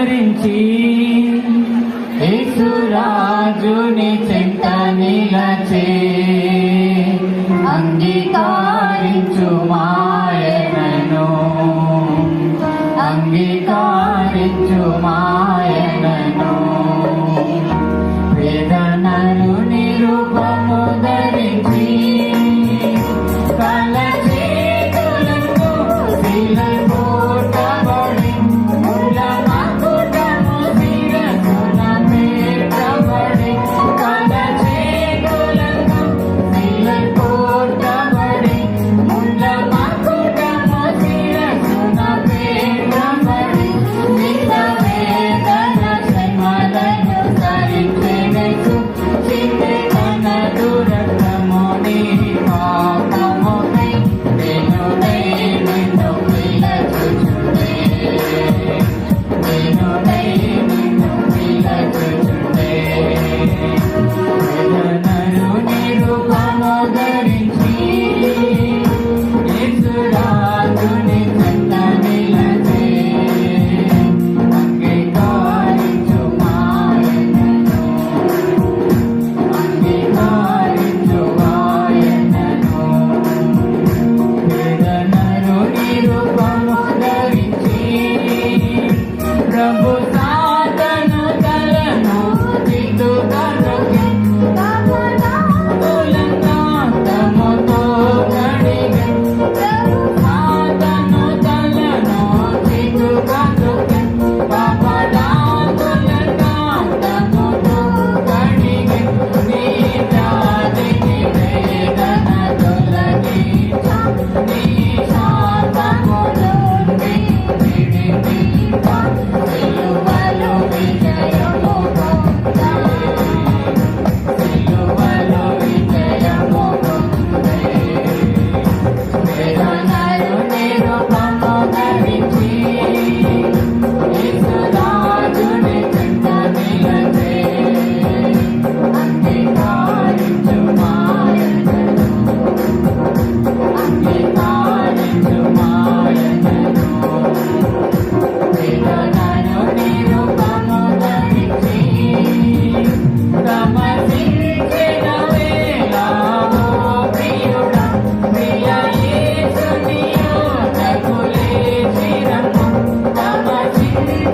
ధరించి యేసురాజుని చెంత నిలచే అంగీకారించు మాయనను అంగీకారించు మాయనను వేదనలు నిరూపము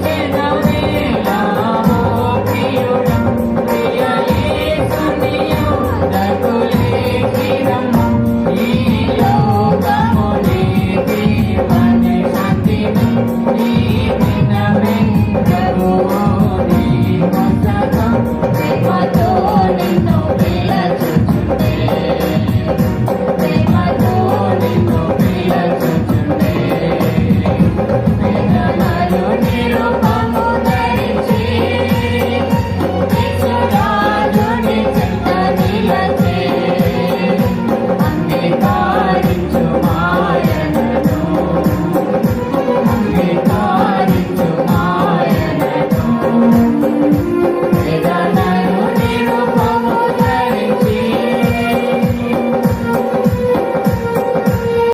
and